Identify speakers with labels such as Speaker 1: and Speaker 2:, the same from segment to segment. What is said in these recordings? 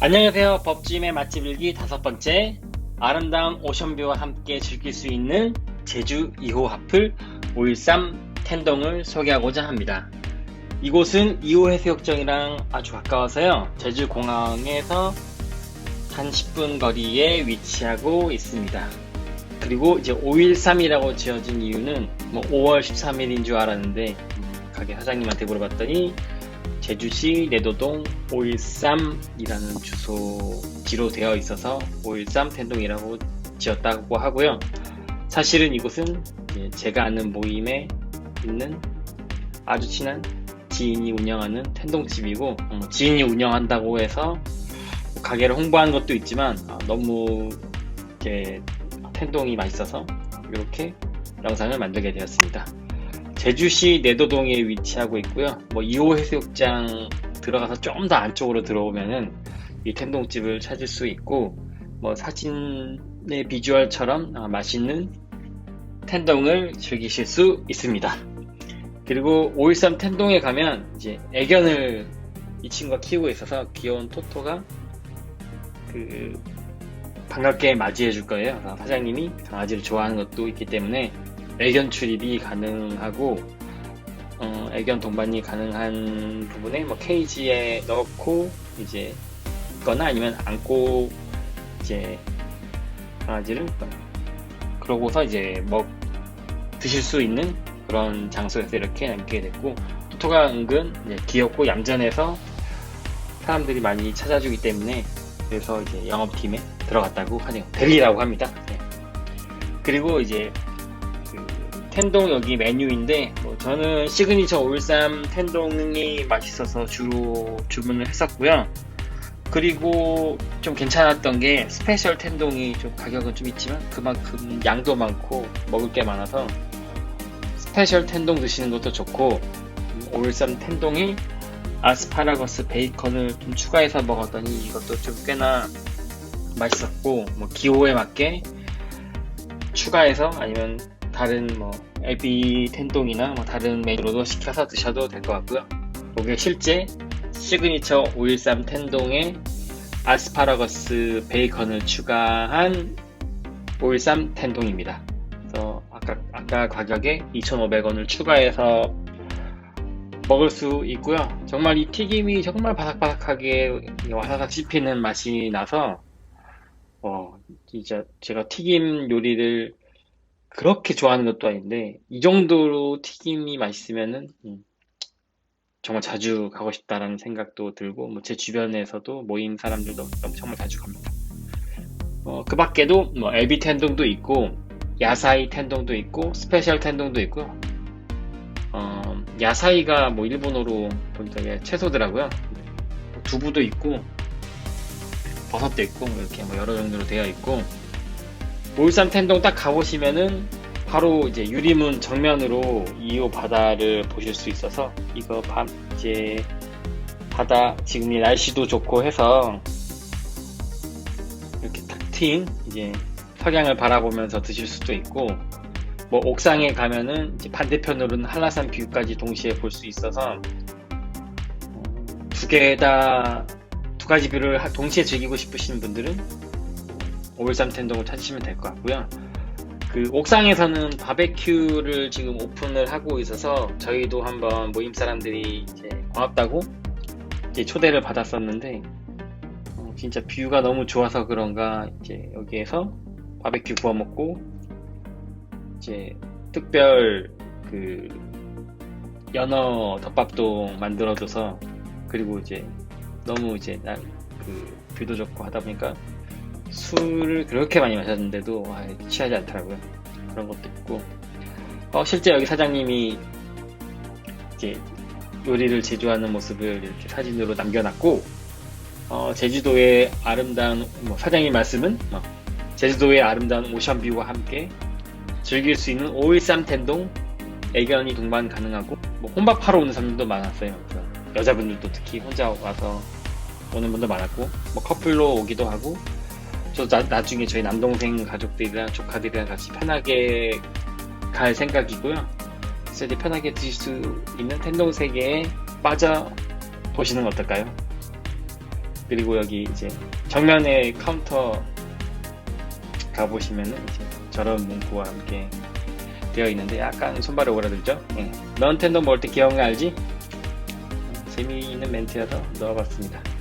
Speaker 1: 안녕하세요. 법주임의 맛집 일기 다섯 번째 아름다운 오션뷰와 함께 즐길 수 있는 제주 2호 하플 513 텐동을 소개하고자 합니다. 이곳은 2호 해수욕장이랑 아주 가까워서요. 제주 공항에서 한 10분 거리에 위치하고 있습니다. 그리고 이제 513이라고 지어진 이유는 뭐 5월 13일인 줄 알았는데 음, 가게 사장님한테 물어봤더니 제주시 내도동 513이라는 주소지로 되어 있어서 513 텐동이라고 지었다고 하고요. 사실은 이곳은 이제 제가 아는 모임에 있는 아주 친한 지인이 운영하는 텐동집이고 음, 지인이 운영한다고 해서 가게를 홍보한 것도 있지만 아, 너무 텐동이 맛있어서 이렇게 영상을 만들게 되었습니다. 제주시 내도동에 위치하고 있고요. 뭐 2호 해수욕장 들어가서 좀 더 안쪽으로 들어오면은 이 텐동집을 찾을 수 있고 뭐 사진의 비주얼처럼 아, 맛있는 텐동을 즐기실 수 있습니다. 그리고 513 텐동에 가면 이제 애견을 이 친구가 키우고 있어서 귀여운 토토가 그 반갑게 맞이해 줄 거예요. 사장님이 강아지를 좋아하는 것도 있기 때문에 애견 출입이 가능하고 어, 애견 동반이 가능한 부분에 뭐 케이지에 넣고 이제 있거나 아니면 안고 이제 강아지를 그러고서 이제 먹 드실 수 있는 그런 장소에서 이렇게 남게 됐고 토토가 은근 귀엽고 얌전해서 사람들이 많이 찾아주기 때문에 그래서 이제 영업팀에 들어갔다고 하네요. 델리라고 합니다. 네. 그리고 이제 그 텐동 여기 메뉴인데 뭐 저는 시그니처 올쌈 텐동이 맛있어서 주로 주문을 했었고요. 그리고 좀 괜찮았던 게 스페셜 텐동이 좀 가격은 좀 있지만 그만큼 양도 많고 먹을 게 많아서 스페셜 텐동 드시는 것도 좋고 올쌈 텐동이 아스파라거스 베이컨을 좀 추가해서 먹었더니 이것도 좀 꽤나 맛있었고 뭐 기호에 맞게 추가해서 아니면 다른 뭐 에비 텐동이나 뭐 다른 메뉴로도 시켜서 드셔도 될 것 같고요. 이게 실제 시그니처 513 텐동에 아스파라거스 베이컨을 추가한 513 텐동입니다. 그래서 아까 아까 가격에 2,500원을 추가해서 먹을 수 있고요. 정말 이 튀김이 정말 바삭바삭하게 와사삭 씹히는 맛이 나서 어 진짜 제가 튀김 요리를 그렇게 좋아하는 것도 아닌데 이 정도로 튀김이 맛있으면은 음, 정말 자주 가고 싶다라는 생각도 들고 뭐 제 주변에서도 모임 사람들도 정말 자주 갑니다. 어, 그 밖에도 뭐 에비 텐동도 있고 야사이 텐동도 있고 스페셜 텐동도 있고요. 어, 야사이가 뭐 일본어로 보니까 이게 채소더라고요. 두부도 있고 버섯도 있고 뭐 이렇게 뭐 여러 종류로 되어 있고 울산 텐동 딱 가보시면은 바로 이제 유리문 정면으로 2호 바다를 보실 수 있어서 이거 밤 이제 바다 지금 이 날씨도 좋고 해서 이렇게 탁 트인 이제 석양을 바라보면서 드실 수도 있고 뭐 옥상에 가면은 이제 반대편으로는 한라산 뷰까지 동시에 볼 수 있어서 두 개 다 두 가지 뷰를 하- 동시에 즐기고 싶으신 분들은 513 텐동을 찾으시면 될 것 같고요. 그 옥상에서는 바베큐를 지금 오픈을 하고 있어서 저희도 한번 모임 사람들이 이제 고맙다고 이제 초대를 받았었는데 어, 진짜 뷰가 너무 좋아서 그런가 이제 여기에서 바베큐 구워 먹고 이제 특별 그 연어 덮밥도 만들어줘서 그리고 이제 너무 이제 날그 뷰도 좋고 하다 보니까 술을 그렇게 많이 마셨는데도 아, 취하지 않더라고요. 그런 것도 있고 어, 실제 여기 사장님이 이제 요리를 제조하는 모습을 이렇게 사진으로 남겨놨고 어, 제주도의 아름다운 뭐 사장님 말씀은 어, 제주도의 아름다운 오션뷰와 함께 즐길 수 있는 513 텐동 애견이 동반 가능하고 뭐 혼밥하러 오는 사람들도 많았어요. 여자분들도 특히 혼자 와서 오는 분도 많았고 뭐 커플로 오기도 하고 저 나, 나중에 저희 남동생 가족들이랑 조카들이랑 같이 편하게 갈 생각이고요. 이제 편하게 드실 수 있는 텐동 세계에 빠져 보시는 건 어떨까요? 그리고 여기 이제 정면에 카운터 가보시면은 이제 저런 문구와 함께 되어 있는데 약간 손발이 오그라들죠? 예. 넌 텐더 먹을 때 기억나 알지? 재미있는 멘트여서 넣어봤습니다.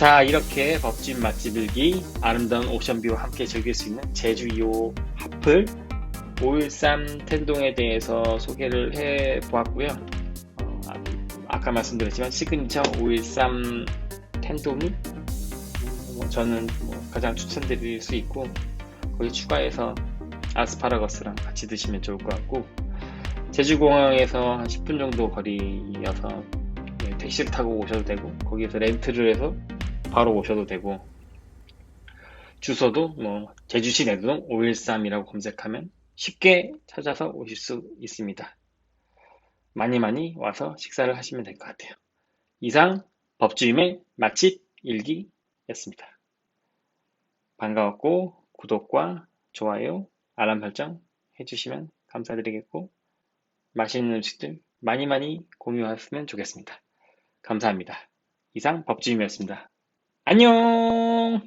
Speaker 1: 자, 이렇게 법집 맛집 일기 아름다운 오션뷰와 함께 즐길 수 있는 제주 2호 하플 513 텐동에 대해서 소개를 해 보았고요. 어, 아, 아까 말씀드렸지만 시그니처 513 텐동이 뭐 저는 뭐 가장 추천드릴 수 있고 거기 추가해서 아스파라거스랑 같이 드시면 좋을 것 같고 제주공항에서 한 10분 정도 거리여서 예, 택시를 타고 오셔도 되고 거기에서 렌트를 해서 바로 오셔도 되고 주소도 뭐 제주시 내동 513이라고 검색하면 쉽게 찾아서 오실 수 있습니다. 많이 많이 와서 식사를 하시면 될 것 같아요. 이상 법주임의 맛집 일기였습니다. 반가웠고 구독과 좋아요, 알람 설정 해주시면 감사드리겠고 맛있는 음식들 많이 많이 공유하셨으면 좋겠습니다. 감사합니다. 이상 법주임이었습니다. 안녕!